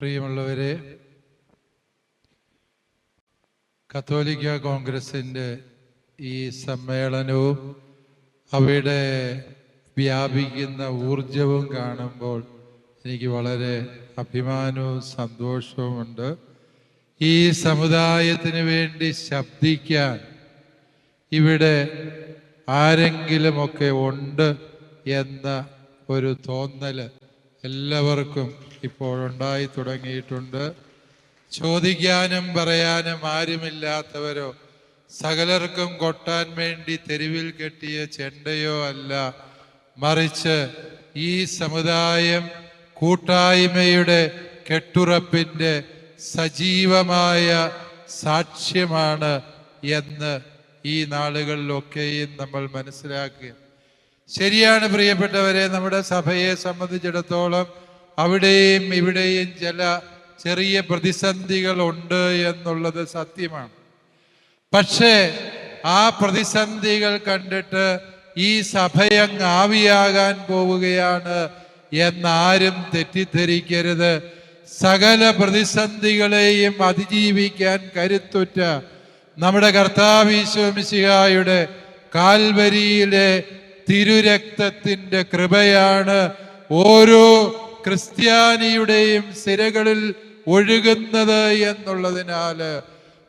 പ്രിയമുള്ളവരെ കത്തോലിക്ക കോൺഗ്രസിന്റെ ഈ സമ്മേളനവും അവിടെ വ്യാപിക്കുന്ന ഊർജവും കാണുമ്പോൾ എനിക്ക് വളരെ അഭിമാനവും സന്തോഷവുമുണ്ട് ഈ സമുദായത്തിന് വേണ്ടി ശബ്ദിക്കാൻ ഇവിടെ ആരെങ്കിലുമൊക്കെ ഉണ്ട് എന്ന ഒരു തോന്നൽ എല്ലാവർക്കും ഇപ്പോഴുണ്ടായി തുടങ്ങിയിട്ടുണ്ട്. ചോദിക്കാനും പറയാനും ആരുമില്ലാത്തവരോ സകലർക്കും കൊട്ടാൻ വേണ്ടി തെരുവിൽ കെട്ടിയ ചെണ്ടയോ അല്ല മറിച്ച് ഈ സമുദായം കൂട്ടായ്മയുടെ കെട്ടുറപ്പിന്റെ സജീവമായ സാക്ഷ്യമാണ് എന്ന് ഈ നാളുകളിലൊക്കെയും നമ്മൾ മനസ്സിലാക്കുക ശരിയാണ് പ്രിയപ്പെട്ടവരെ നമ്മുടെ സഭയെ സംബന്ധിച്ചിടത്തോളം അവിടെയും ഇവിടെയും ചില ചെറിയ പ്രതിസന്ധികൾ ഉണ്ട് എന്നുള്ളത് സത്യമാണ്. പക്ഷേ ആ പ്രതിസന്ധികൾ കണ്ടിട്ട് ഈ സഭയങ്ങ് ആവിയാകാൻ പോവുകയാണ് എന്നാരും തെറ്റിദ്ധരിക്കരുത്. സകല പ്രതിസന്ധികളെയും അതിജീവിക്കാൻ കരുത്തുറ്റ നമ്മുടെ കർത്താവീശ്വമിശിഹായുടെ കാൽവരിയിലെ തിരുരക്തത്തിന്റെ കൃപയാണ് ഓരോ ക്രിസ്ത്യാനിയുടെയും സിരകളിൽ ഒഴുകുന്നത് എന്നുള്ളതിനാല്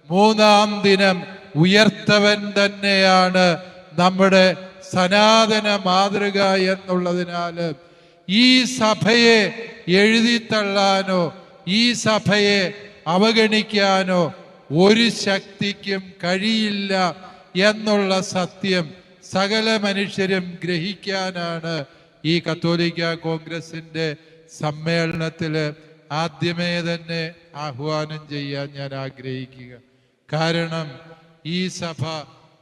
മൂന്നാം ദിനം ഉയർത്തവൻ തന്നെയാണ് നമ്മുടെ സനാതന മാതൃക എന്നുള്ളതിനാൽ ഈ സഭയെ എഴുതിത്തള്ളാനോ ഈ സഭയെ അവഗണിക്കാനോ ഒരു ശക്തിക്കും കഴിയില്ല എന്നുള്ള സത്യം സകല മനുഷ്യരും ഗ്രഹിക്കാനാണ് ഈ കത്തോലിക്ക കോൺഗ്രസിന്റെ സമ്മേളനത്തിൽ ആദ്യമേ തന്നെ ആഹ്വാനം ചെയ്യാൻ ഞാൻ ആഗ്രഹിക്കുക. കാരണം ഈ സഭ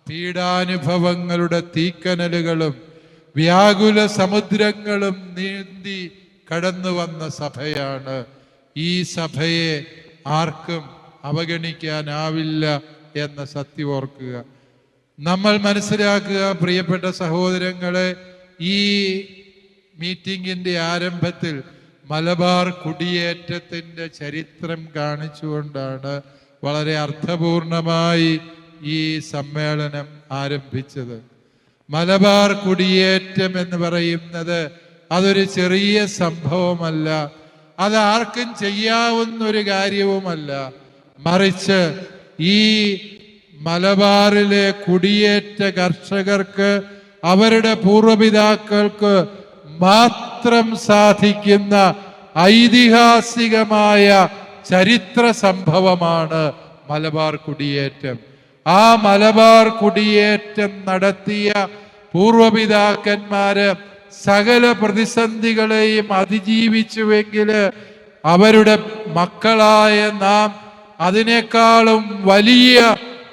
പീഡാനുഭവങ്ങളുടെ തീക്കനലുകളും വ്യാകുല സമുദ്രങ്ങളും നീന്തി കടന്നു വന്ന സഭയാണ്. ഈ സഭയെ ആർക്കും അവഗണിക്കാനാവില്ല എന്ന സത്യം ഓർക്കുക. നമ്മൾ മനസ്സിലാക്കുക പ്രിയപ്പെട്ട സഹോദരങ്ങളെ ഈ മീറ്റിംഗിന്റെ ആരംഭത്തിൽ മലബാർ കുടിയേറ്റത്തിന്റെ ചരിത്രം കാണിച്ചുകൊണ്ടാണ് വളരെ അർത്ഥപൂർണമായി ഈ സമ്മേളനം ആരംഭിച്ചത്. മലബാർ കുടിയേറ്റം എന്ന് പറയുന്നത് അതൊരു ചെറിയ സംഭവമല്ല. അത് ആർക്കും ചെയ്യാവുന്ന ഒരു കാര്യവുമല്ല. മറിച്ച് ഈ മലബാറിലെ കുടിയേറ്റ കർഷകർക്ക് അവരുടെ പൂർവപിതാക്കൾക്ക് മാത്രം സാധിക്കുന്ന ഐതിഹാസികമായ ചരിത്ര സംഭവമാണ് മലബാർ കുടിയേറ്റം. ആ മലബാർ കുടിയേറ്റം നടത്തിയ പൂർവപിതാക്കന്മാര് സകല പ്രതിസന്ധികളെയും അതിജീവിച്ചുവെങ്കിൽ അവരുടെ മക്കളായ നാം അതിനേക്കാളും വലിയ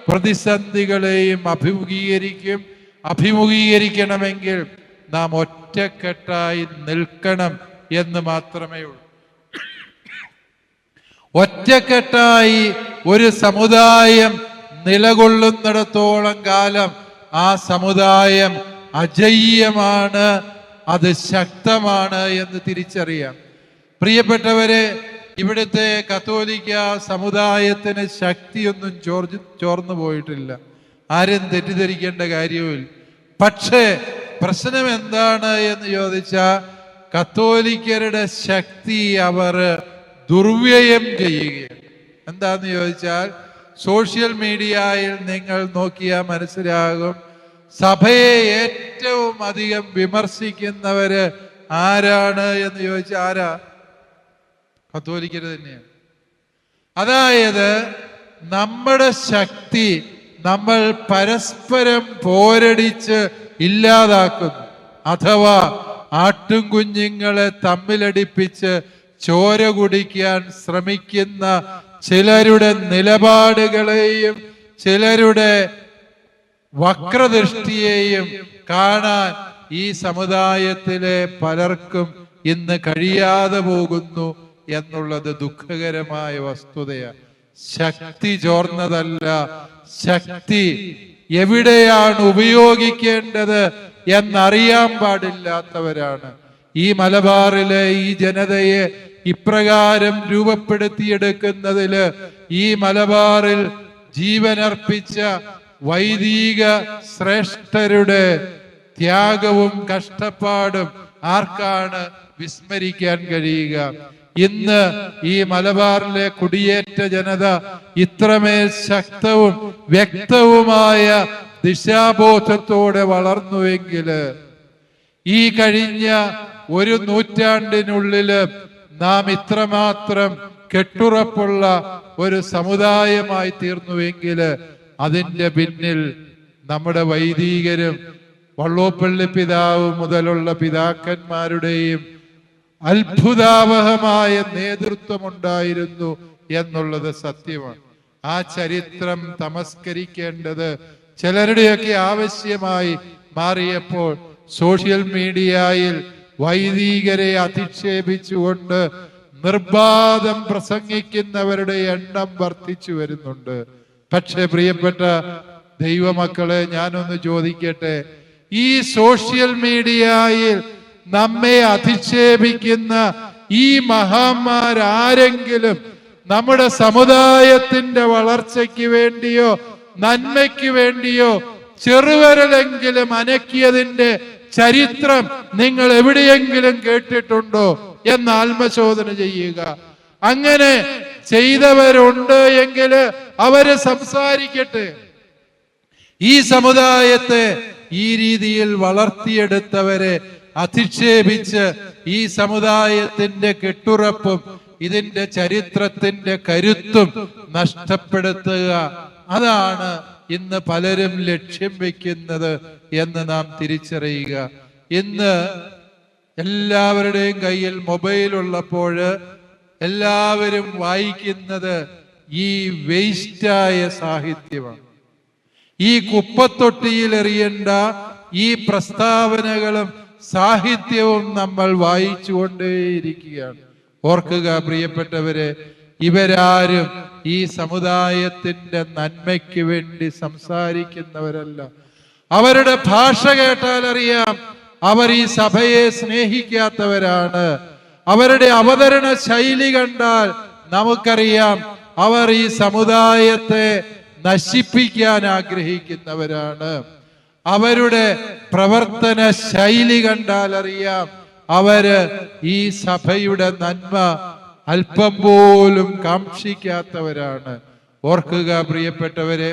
പ്രതിസന്ധികളെയും അഭിമുഖീകരിക്കും. അഭിമുഖീകരിക്കണമെങ്കിൽ നാം ഒറ്റക്കെട്ടായി നിൽക്കണം എന്ന് മാത്രമേ ഉള്ളൂ. ഒറ്റക്കെട്ടായി ഒരു സമുദായം നിലകൊള്ളുന്നിടത്തോളം കാലം ആ സമുദായം അജയ്യമാണ് അത് ശക്തമാണ് എന്ന് തിരിച്ചറിയാം. പ്രിയപ്പെട്ടവരെ ഇവിടുത്തെ കത്തോലിക്ക സമുദായത്തിന് ശക്തിയൊന്നും ചോർജ് ചോർന്നു പോയിട്ടില്ല. ആരും തെറ്റിദ്ധരിക്കേണ്ട കാര്യവുമില്ല. പക്ഷേ പ്രശ്നം എന്താണ് എന്ന് ചോദിച്ചാൽ കത്തോലിക്കരുടെ ശക്തി അവർ ദുർവ്യയം ചെയ്യുകയാണ്. എന്താന്ന് ചോദിച്ചാൽ സോഷ്യൽ മീഡിയയിൽ നിങ്ങൾ നോക്കിയാൽ മനസ്സിലാകും സഭയെ ഏറ്റവും അധികം വിമർശിക്കുന്നവര് ആരാണ് എന്ന് ചോദിച്ചാൽ ആരാ? കത്തോലിക്കര് തന്നെയാണ്. അതായത് നമ്മുടെ ശക്തി നമ്മൾ പരസ്പരം പോരടിച്ച് ഇല്ലാതാക്കുന്നു. അഥവാ ആട്ടും കുഞ്ഞുങ്ങളെ തമ്മിലടിപ്പിച്ച് ചോര കുടിക്കാൻ ശ്രമിക്കുന്ന ചിലരുടെ നിലപാടുകളെയും ചിലരുടെ വക്രദൃഷ്ടിയെയും കാണാൻ ഈ സമുദായത്തിലെ പലർക്കും ഇന്ന് കഴിയാതെ പോകുന്നു. എന്നുള്ളത് ദുഃഖകരമായ വസ്തുതയാണ് ശക്തി ചോർന്നതല്ല. ശക്തി എവിടെയാണ് ഉപയോഗിക്കേണ്ടത് എന്നറിയാൻ പാടില്ലാത്തവരാണ്. ഈ മലബാറിലെ ഈ ജനതയെ ഇപ്രകാരം രൂപപ്പെടുത്തിയെടുക്കുന്നതിൽ ഈ മലബാറിൽ ജീവനർപ്പിച്ച വൈദിക ശ്രേഷ്ഠരുടെ ത്യാഗവും കഷ്ടപ്പാടും ആർക്കാണ് വിസ്മരിക്കാൻ കഴിയുക? ഇന്ന് ഈ മലബാറിലെ കുടിയേറ്റ ജനത ഇത്രമേൽ ശക്തവും വ്യക്തവുമായ ദിശാബോധത്തോടെ വളർന്നുവെങ്കിൽ ഈ കഴിഞ്ഞ ഒരു നൂറ്റാണ്ടിനുള്ളിൽ നാം ഇത്രമാത്രം കെട്ടുറപ്പുള്ള ഒരു സമുദായമായി തീർന്നുവെങ്കിൽ അതിന്റെ പിന്നിൽ നമ്മുടെ വൈദികരും വള്ളോപ്പള്ളി പിതാവ് മുതലുള്ള പിതാക്കന്മാരുടെയും അത്ഭുതാവഹമായ നേതൃത്വമുണ്ടായിരുന്നു എന്നുള്ളത് സത്യമാണ്. ആ ചരിത്രം തമസ്കരിക്കേണ്ടത് ചിലരുടെയൊക്കെ ആവശ്യമായി മാറിയപ്പോൾ സോഷ്യൽ മീഡിയയിൽ വൈദികരെ അധിക്ഷേപിച്ചുകൊണ്ട് നിർബാധം പ്രസംഗിക്കുന്നവരുടെ എണ്ണം വർദ്ധിച്ചു വരുന്നുണ്ട്. പക്ഷെ പ്രിയപ്പെട്ട ദൈവമക്കളെ ഞാനൊന്ന് ചോദിക്കട്ടെ? ഈ സോഷ്യൽ മീഡിയയിൽ നമ്മെ അധിക്ഷേപിക്കുന്ന ഈ മഹാന്മാരാരെങ്കിലും നമ്മുടെ സമുദായത്തിന്റെ വളർച്ചയ്ക്ക് വേണ്ടിയോ നന്മയ്ക്ക് വേണ്ടിയോ ചെറുവരലെങ്കിലും അനക്കിയതിന്റെ ചരിത്രം നിങ്ങൾ എവിടെയെങ്കിലും കേട്ടിട്ടുണ്ടോ എന്ന് ആത്മശോധന ചെയ്യുക. അങ്ങനെ ചെയ്തവരുണ്ട് എങ്കിൽ അവർ സംസാരിക്കട്ടെ. ഈ സമുദായത്തെ ഈ രീതിയിൽ വളർത്തിയെടുത്തവരെ അധിക്ഷേപിച്ച് ഈ സമുദായത്തിന്റെ കെട്ടുറപ്പും ഇതിന്റെ ചരിത്രത്തിന്റെ കരുത്തും നഷ്ടപ്പെടുത്തുക. അതാണ് ഇന്ന് പലരും ലക്ഷ്യം വെക്കുന്നത് എന്ന് നാം തിരിച്ചറിയുക. ഇന്ന് എല്ലാവരുടെയും കയ്യിൽ മൊബൈൽ ഉള്ളപ്പോൾ എല്ലാവരും വായിക്കുന്നത് ഈ വേസ്റ്റായ സാഹിത്യമാണ്. ഈ കുപ്പത്തൊട്ടിയിൽ എറിയേണ്ട ഈ പ്രസ്താവനകളും സാഹിത്യവും നമ്മൾ വായിച്ചുകൊണ്ടേയിരിക്കുകയാണ്. ഓർക്കുക പ്രിയപ്പെട്ടവരെ ഇവരാരും ഈ സമുദായത്തിന്റെ നന്മയ്ക്ക് വേണ്ടി സംസാരിക്കുന്നവരല്ല. അവരുടെ ഭാഷ കേട്ടാൽ അറിയാം അവർ ഈ സഭയെ സ്നേഹിക്കാത്തവരാണ്. അവരുടെ അവതരണ ശൈലി കണ്ടാൽ നമുക്കറിയാം അവർ ഈ സമുദായത്തെ നശിപ്പിക്കാൻ ആഗ്രഹിക്കുന്നവരാണ്. അവരുടെ പ്രവർത്തന ശൈലി കണ്ടാൽ അറിയാം. അവർ ഈ സഭയുടെ നന്മ അല്പം പോലും കാക്ഷിക്കാത്തവരാണ്. ഓർക്കുക പ്രിയപ്പെട്ടവരെ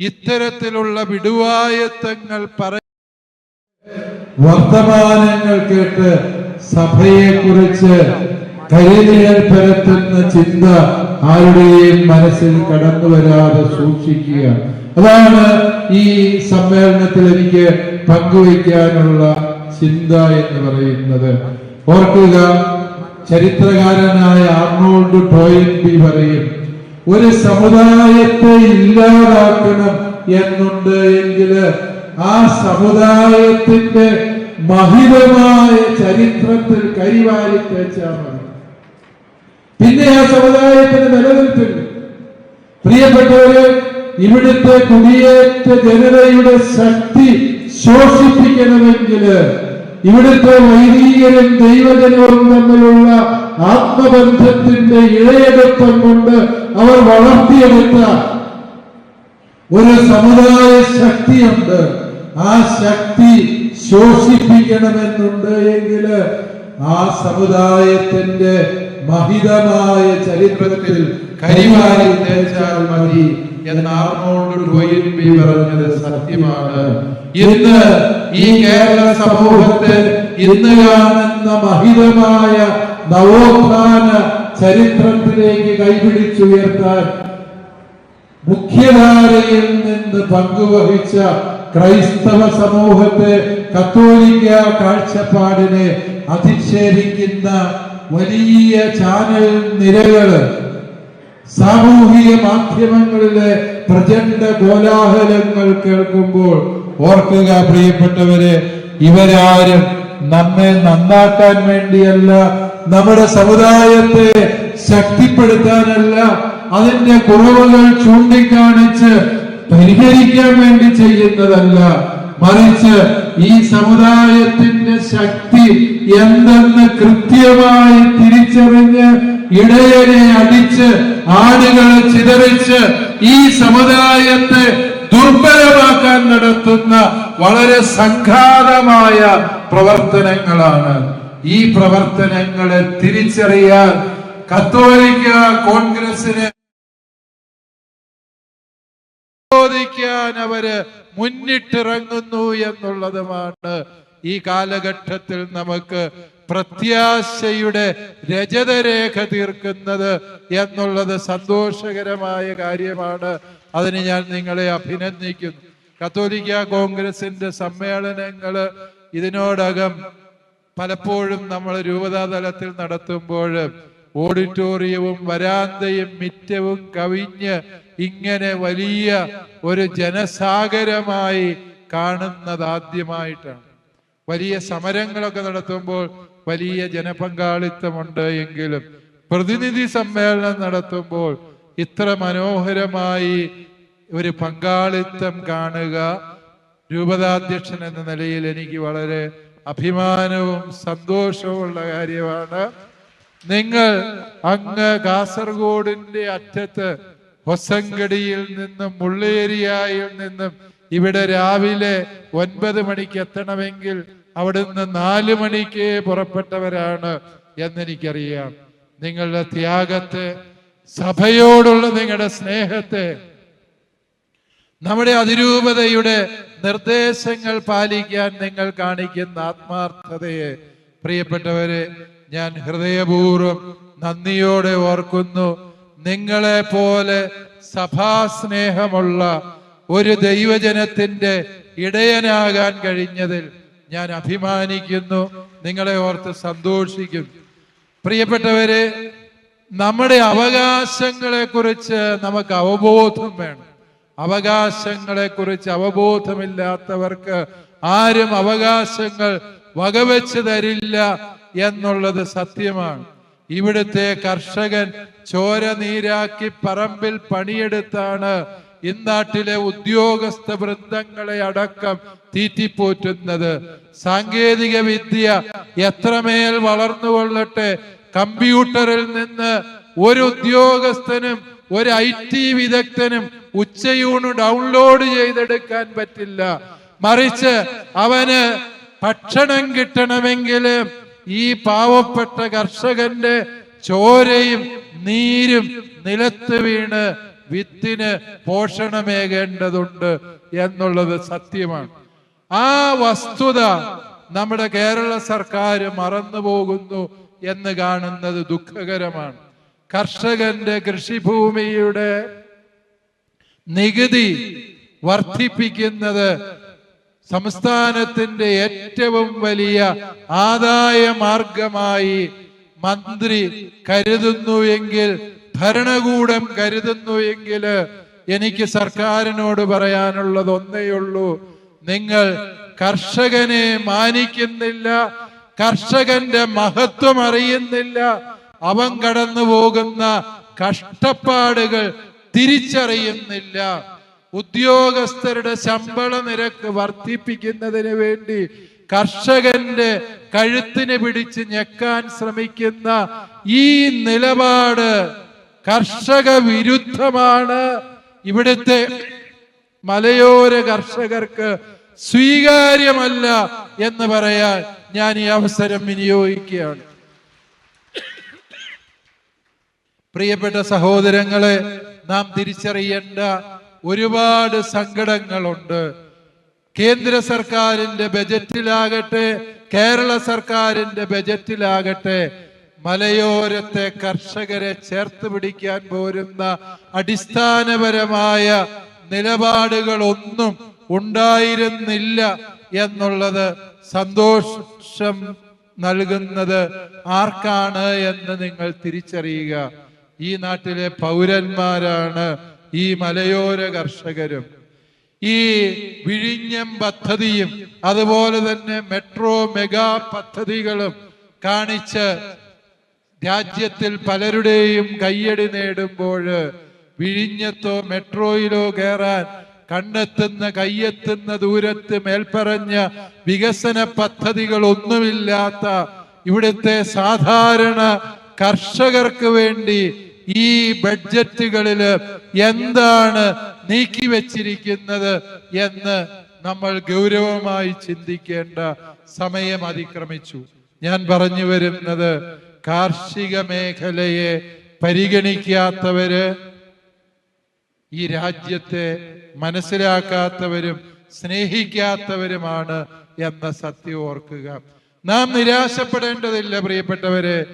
ഇത്തരത്തിലുള്ള വിടുവായത്തങ്ങൾ പറ വർത്തമാനങ്ങൾ കേട്ട് സഭയെ കരിനിഴൽ പരത്തുന്ന ചിന്ത ആരുടെയും മനസ്സിൽ കടന്നു വരാതെ സൂക്ഷിക്കുക. അതാണ് ഈ സമ്മേളനത്തിൽ എനിക്ക് പങ്കുവയ്ക്കാനുള്ള ചിന്ത എന്ന് പറയുന്നത്. ഓർക്കുക ചരിത്രകാരനായ ആർണോൾഡ് ടോയിൻബി പറയും ഒരു സമുദായത്തെ ഇല്ലാതാക്കണം എന്നുണ്ട് എങ്കിൽ ആ സമുദായത്തിന്റെ മഹിതമായ ചരിത്രത്തിൽ കരിവാരി മതി. പിന്നെ ആ സമുദായത്തിന് നിലനിൽപ്പില്ല പ്രിയപ്പെട്ടവര് ഇവിടുത്തെ കുടിയേറ്റ ജനതയുടെ ശക്തി ശോഷിപ്പിക്കണമെങ്കിൽ ഇവിടുത്തെ വൈദികരും ദൈവജനവും തമ്മിലുള്ള ആത്മബന്ധത്തിന്റെ ഇഴയകത്വം കൊണ്ട് അവർ വളർത്തിയെടുത്ത ഒരു സമുദായ ശക്തിയുണ്ട്. ആ ശക്തി ശോഷിപ്പിക്കണമെന്നുണ്ട് എങ്കിൽ ആ സമുദായത്തിന്റെ മഹിതമായ ചരിത്രത്തിൽ കരിവാരി തേച്ചാൽ മതി എന്ന് ആർണോൾഡ് ഡോയിൻബി പറഞ്ഞത് സത്യമാണ്. ഇന്ന് ഈ കേരള സമൂഹത്തെ ഇന്ന് കാണുന്ന മഹിതമായ നവോത്ഥാന ചരിത്രത്തിലേക്ക് കൈപിടിച്ചുയർത്താൻ മുഖ്യധാരയിൽ നിന്ന് പങ്കുവഹിച്ച ക്രൈസ്തവ സമൂഹത്തെ കത്തോലിക്ക കാഴ്ചപ്പാടിനെ അധിക്ഷേപിക്കുന്ന വലിയ ചാനൽ നിരകൾ സാമൂഹിക മാധ്യമങ്ങളിലെ പ്രചണ്ഡ കോലാഹലങ്ങൾ കേൾക്കുമ്പോൾ ഓർക്കുക പ്രിയപ്പെട്ടവരെ ഇവരാരും നമ്മെ നന്നാക്കാൻ വേണ്ടിയല്ല നമ്മുടെ സമുദായത്തെ ശക്തിപ്പെടുത്താനല്ല അതിന്റെ കുറവുകൾ ചൂണ്ടിക്കാണിച്ച് പരിഹരിക്കാൻ വേണ്ടി ചെയ്യുന്നതല്ല. മറിച്ച് ഈ സമുദായത്തിന്റെ ശക്തി എന്തെന്ന് കൃത്യമായി തിരിച്ചറിഞ്ഞ് ഇടയനെ അടിച്ച് ആടുകളെ ചിതറിച്ച് ഈ സമുദായത്തെ ദുർബലമാക്കാൻ നടത്തുന്ന വളരെ സംഘാതമായ പ്രവർത്തനങ്ങളാണ്. ഈ പ്രവർത്തനങ്ങളെ തിരിച്ചറിയാൻ കത്തോലിക്ക കോൺഗ്രസിനെ അവർ മുന്നിട്ടിറങ്ങുന്നു എന്നുള്ളതുമാണ് ഈ കാലഘട്ടത്തിൽ നമുക്ക് പ്രത്യാശയുടെ രജതരേഖ തീർക്കുന്നത് എന്നുള്ളത് സന്തോഷകരമായ കാര്യമാണ്. അതിന് ഞാൻ നിങ്ങളെ അഭിനന്ദിക്കുന്നു. കത്തോലിക്ക കോൺഗ്രസിന്റെ സമ്മേളനങ്ങൾ ഇതിനോടകം പലപ്പോഴും നമ്മൾ രൂപതാതലത്തിൽ നടത്തുമ്പോൾ ഓഡിറ്റോറിയവും വരാന്തയും മിറ്റവും കവിഞ്ഞ് ഇങ്ങനെ വലിയ ഒരു ജനസാഗരമായി കാണുന്നത് ആദ്യമായിട്ടാണ് വലിയ സമരങ്ങളൊക്കെ നടത്തുമ്പോൾ വലിയ ജനപങ്കാളിത്തമുണ്ട് എങ്കിലും പ്രതിനിധി സമ്മേളനം നടത്തുമ്പോൾ ഇത്ര മനോഹരമായി ഒരു പങ്കാളിത്തം കാണുക രൂപതാധ്യക്ഷൻ എന്ന നിലയിൽ എനിക്ക് വളരെ അഭിമാനവും സന്തോഷവുമുള്ള കാര്യമാണ്. നിങ്ങൾ അങ്ങ് കാസർഗോഡിന്റെ അറ്റത്ത് ഹൊസങ്കടിയിൽ നിന്നും മുള്ളേരിയായിൽ നിന്നും ഇവിടെ രാവിലെ ഒൻപത് മണിക്ക് എത്തണമെങ്കിൽ അവിടുന്ന് നാല് മണിക്ക് പുറപ്പെട്ടവരാണ് എന്നെനിക്കറിയാം. നിങ്ങളുടെ ത്യാഗത്തെ സഭയോടുള്ള നിങ്ങളുടെ സ്നേഹത്തെ നമ്മുടെ അതിരൂപതയുടെ നിർദ്ദേശങ്ങൾ പാലിക്കാൻ നിങ്ങൾ കാണിക്കുന്ന ആത്മാർത്ഥതയെ പ്രിയപ്പെട്ടവരെ ഞാൻ ഹൃദയപൂർവം നന്ദിയോടെ ഓർക്കുന്നു. നിങ്ങളെ പോലെ സഭാസ്നേഹമുള്ള ഒരു ദൈവജനത്തിന്റെ ഇടയനാകാൻ കഴിഞ്ഞതിൽ ഞാൻ അഭിമാനിക്കുന്നു. നിങ്ങളെ ഓർത്ത് സന്തോഷിക്കും. പ്രിയപ്പെട്ടവരെ നമ്മുടെ അവകാശങ്ങളെ കുറിച്ച് നമുക്ക് അവബോധം വേണം. അവകാശങ്ങളെ കുറിച്ച് അവബോധമില്ലാത്തവർക്ക് ആരും അവകാശങ്ങൾ വകവെച്ച് തരില്ല. എന്നുള്ളത് സത്യമാണ്. ഇവിടുത്തെ കർഷകൻ ചോര നീരാക്കി പറമ്പിൽ പണിയെടുത്താണ്. ഇന്നാട്ടിലെ ഉദ്യോഗസ്ഥ വൃന്ദങ്ങളെ അടക്കം തീറ്റിപ്പോറ്റുന്നത്. സാങ്കേതിക വിദ്യ എത്രമേൽ വളർന്നു കൊള്ളട്ടെ. കമ്പ്യൂട്ടറിൽ നിന്ന് ഒരു ഉദ്യോഗസ്ഥനും ഒരു ഐ ടി വിദഗ്ധനും ഉച്ചയൂണ് ഡൗൺലോഡ് ചെയ്തെടുക്കാൻ പറ്റില്ല. മറിച്ച് അവന് ഭക്ഷണം കിട്ടണമെങ്കിൽ ഈ പാവപ്പെട്ട കർഷകന്റെ ചോരയും നീരും നിലത്ത് വീണ് വിത്തിന് പോഷണമേകേണ്ടതുണ്ട് എന്നുള്ളത് സത്യമാണ്. ആ വസ്തുത നമ്മുടെ കേരള സർക്കാർ മറന്നു പോകുന്നു എന്ന് കാണുന്നത് ദുഃഖകരമാണ്. കർഷകന്റെ കൃഷിഭൂമിയുടെ നികുതി വർദ്ധിപ്പിക്കുന്നത് സംസ്ഥാനത്തിന്റെ ഏറ്റവും വലിയ ആദായ മാർഗമായി മന്ത്രി കരുതുന്നു എങ്കിൽ ഭരണകൂടം കരുതുന്നു എങ്കിൽ എനിക്ക് സർക്കാരിനോട് പറയാനുള്ളത് ഒന്നേയുള്ളൂ നിങ്ങൾ കർഷകനെ മാനിക്കുന്നില്ല കർഷകന്റെ മഹത്വം അറിയുന്നില്ല. അവൻ കടന്നു പോകുന്ന കഷ്ടപ്പാടുകൾ തിരിച്ചറിയുന്നില്ല. ഉദ്യോഗസ്ഥരുടെ ശമ്പള നിരക്ക് വർദ്ധിപ്പിക്കുന്നതിന് വേണ്ടി കർഷകന്റെ കഴുത്തിന് പിടിച്ച് ഞെക്കാൻ ശ്രമിക്കുന്ന ഈ നിലപാട് കർഷക വിരുദ്ധമാണ്. ഇവിടുത്തെ മലയോര കർഷകർക്ക് സ്വീകാര്യമല്ല എന്ന് പറയാൻ ഞാൻ ഈ അവസരം വിനിയോഗിക്കുകയാണ്. പ്രിയപ്പെട്ട സഹോദരങ്ങളെ നാം തിരിച്ചറിയേണ്ട ഒരുപാട് സങ്കടങ്ങളുണ്ട്. കേന്ദ്ര സർക്കാരിന്റെ ബജറ്റിലാകട്ടെ കേരള സർക്കാരിന്റെ ബജറ്റിലാകട്ടെ മലയോരത്തെ കർഷകരെ ചേർത്ത് പിടിക്കാൻ പോരുന്ന അടിസ്ഥാനപരമായ നിലപാടുകളൊന്നും ഉണ്ടായിരുന്നില്ല എന്നുള്ളത് സന്തോഷം നൽകുന്നത് ആർക്കാണ് എന്ന് നിങ്ങൾ തിരിച്ചറിയുക. ഈ നാട്ടിലെ പൗരന്മാരാണ് ഈ മലയോര കർഷകരും ഈ വിഴിഞ്ഞം പദ്ധതിയും അതുപോലെ തന്നെ മെട്രോ മെഗാ പദ്ധതികളും കാണിച്ച് രാജ്യത്തിൽ പലരുടെയും കയ്യടി നേടുമ്പോൾ വിഴിഞ്ഞത്തോ മെട്രോയിലോ കയറാൻ കണ്ണെത്തുന്ന കയ്യെത്തുന്ന ദൂരത്ത് മേൽപ്പറഞ്ഞ വികസന പദ്ധതികളൊന്നുമില്ലാത്ത ഇവിടുത്തെ സാധാരണ കർഷകർക്ക് വേണ്ടി ഈ ബഡ്ജറ്റുകളിൽ എന്താണ് നീക്കി വെച്ചിരിക്കുന്നത് എന്ന് നമ്മൾ ഗൗരവമായി ചിന്തിക്കേണ്ട സമയം അതിക്രമിച്ചു. ഞാൻ പറഞ്ഞു വരുന്നത് കാർഷിക മേഖലയെ പരിഗണിക്കാത്തവര് ഈ രാജ്യത്തെ മനസ്സിലാക്കാത്തവരും സ്നേഹിക്കാത്തവരുമാണ് എന്ന സത്യം ഓർക്കുക. നാം നിരാശപ്പെടേണ്ടതില്ല പ്രിയപ്പെട്ടവരെ.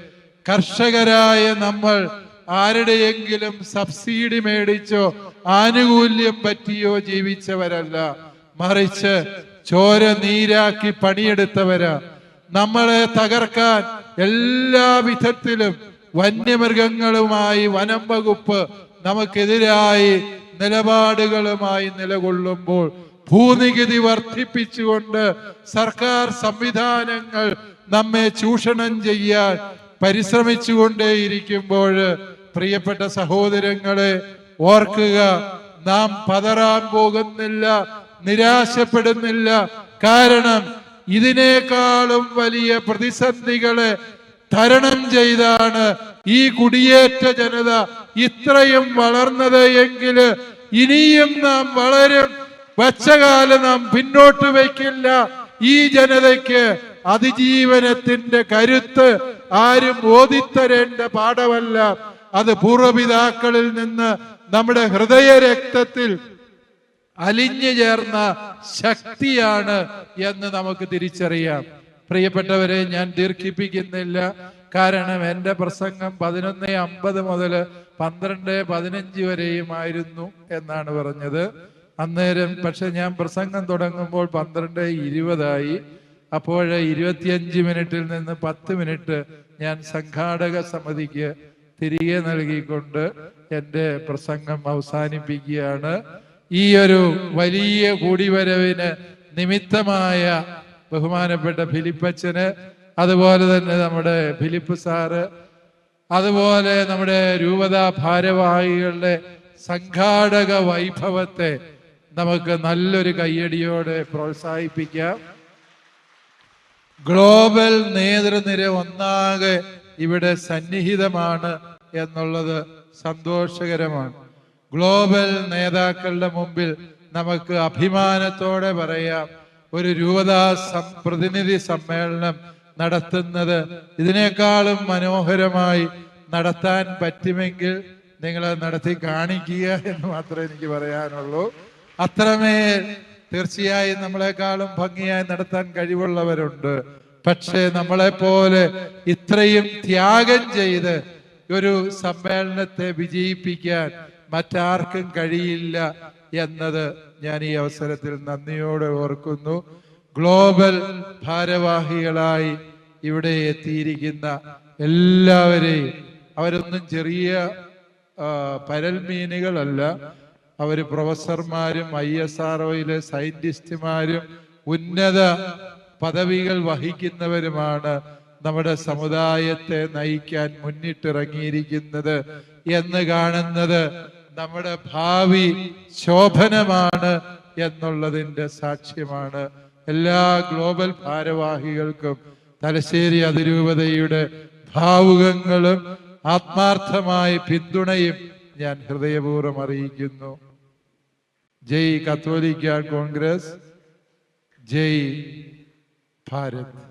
കർഷകരായ നമ്മൾ ആരുടെയെങ്കിലും സബ്സിഡി മേടിച്ചോ ആനുകൂല്യം പറ്റിയോ ജീവിച്ചവരല്ല. മറിച്ച് ചോര നീരാക്കി പണിയെടുത്തവരാ. നമ്മളെ തകർക്കാൻ എല്ലാ വിധത്തിലും വന്യമൃഗങ്ങളുമായി വനം വകുപ്പ് നമുക്കെതിരായി നിലപാടുകളുമായി നിലകൊള്ളുമ്പോൾ ഭൂനികുതി വർദ്ധിപ്പിച്ചുകൊണ്ട് സർക്കാർ സംവിധാനങ്ങൾ നമ്മെ ചൂഷണം ചെയ്യാൻ പരിശ്രമിച്ചുകൊണ്ടേയിരിക്കുമ്പോൾ പ്രിയപ്പെട്ട സഹോദരങ്ങളെ ഓർക്കുക നാം പതറാൻ പോകുന്നില്ല നിരാശപ്പെടുന്നില്ല. കാരണം ഇതിനേക്കാളും വലിയ പ്രതിസന്ധികളെ തരണം ചെയ്താണ് ഈ കുടിയേറ്റ ജനത ഇത്രയും വളർന്നത് എങ്കിൽ ഇനിയും നാം വളരും. വച്ചകാലം നാം പിന്നോട്ട് വയ്ക്കില്ല. ഈ ജനതയ്ക്ക് അതിജീവനത്തിന്റെ കരുത്ത് ആരും ഓതിത്തരേണ്ട പാഠമല്ല. അത് പൂർവപിതാക്കളിൽ നിന്ന് നമ്മുടെ ഹൃദയ രക്തത്തിൽ അലിഞ്ഞു ചേർന്ന ശക്തിയാണ് എന്ന് നമുക്ക് തിരിച്ചറിയാം. പ്രിയപ്പെട്ടവരെ ഞാൻ ദീർഘിപ്പിക്കുന്നില്ല. കാരണം എന്റെ പ്രസംഗം പതിനൊന്ന് അമ്പത് മുതൽ പന്ത്രണ്ട് പതിനഞ്ച് വരെയുമായിരുന്നു എന്നാണ് പറഞ്ഞത്. അന്നേരം പക്ഷെ ഞാൻ പ്രസംഗം തുടങ്ങുമ്പോൾ പന്ത്രണ്ട് ഇരുപതായി. അപ്പോൾ ഇരുപത്തിയഞ്ച് മിനിറ്റിൽ നിന്ന് പത്ത് മിനിറ്റ് ഞാൻ സംഘാടക സമിതിക്ക് തിരികെ നൽകിക്കൊണ്ട് എന്റെ പ്രസംഗം അവസാനിപ്പിക്കുകയാണ്. ഈ ഒരു വലിയ കൂടിവരവിന് നിമിത്തമായ ബഹുമാനപ്പെട്ട ഫിലിപ്പച്ചന് അതുപോലെ തന്നെ നമ്മുടെ ഫിലിപ്പ് സാറ് അതുപോലെ നമ്മുടെ രൂപത ഭാരവാഹികളുടെ സംഘാടക വൈഭവത്തെ നമുക്ക് നല്ലൊരു കയ്യടിയോടെ പ്രോത്സാഹിപ്പിക്കാം. ഗ്ലോബൽ നേതൃനിര ഒന്നാകെ ഇവിടെ സന്നിഹിതമാണ്. എന്നുള്ളത് സന്തോഷകരമാണ്. ഗ്ലോബൽ നേതാക്കളുടെ മുമ്പിൽ നമുക്ക് അഭിമാനത്തോടെ പറയാം ഒരു രൂപതാ സം- പ്രതിനിധി സമ്മേളനം നടത്തുന്നത് ഇതിനേക്കാളും മനോഹരമായി നടത്താൻ പറ്റുമെങ്കിൽ നിങ്ങൾ നടത്തി കാണിക്കുക എന്ന് മാത്രമേ എനിക്ക് പറയാനുള്ളൂ. അത്രമേൽ തീർച്ചയായും നമ്മളെക്കാളും ഭംഗിയായി നടത്താൻ കഴിവുള്ളവരുണ്ട്. പക്ഷേ നമ്മളെപ്പോലെ ഇത്രയും ത്യാഗം ചെയ്ത് ഒരു സമ്മേളനത്തെ വിജയിപ്പിക്കാൻ മറ്റാർക്കും കഴിയില്ല എന്നത് ഞാൻ ഈ അവസരത്തിൽ നന്ദിയോടെ ഓർക്കുന്നു. ഗ്ലോബൽ ഭാരവാഹികളായി ഇവിടെ എത്തിയിരിക്കുന്ന എല്ലാവരെയും അവരൊന്നും ചെറിയ പരൽമീനുകളല്ല. അവർ പ്രൊഫസർമാരും ഐ എസ് ആർ ഒയിലെ സയന്റിസ്റ്റുമാരും ഉന്നത പദവികൾ വഹിക്കുന്നവരുമാണ് നമ്മുടെ സമുദായത്തെ നയിക്കാൻ മുന്നിട്ടിറങ്ങിയിരിക്കുന്നത് എന്ന് കാണുന്നത് നമ്മുടെ ഭാവി ശോഭനമാണ് എന്നുള്ളതിന്റെ സാക്ഷ്യമാണ്. എല്ലാ ഗ്ലോബൽ ഭാരവാഹികൾക്കും തലശ്ശേരി അതിരൂപതയുടെ ഭാവുകങ്ങളും ആത്മാർത്ഥമായ പിന്തുണയും ഞാൻ ഹൃദയപൂർവം അറിയിക്കുന്നു. ജയ് കത്തോലിക്ക കോൺഗ്രസ് ജയ് ഭാരത്.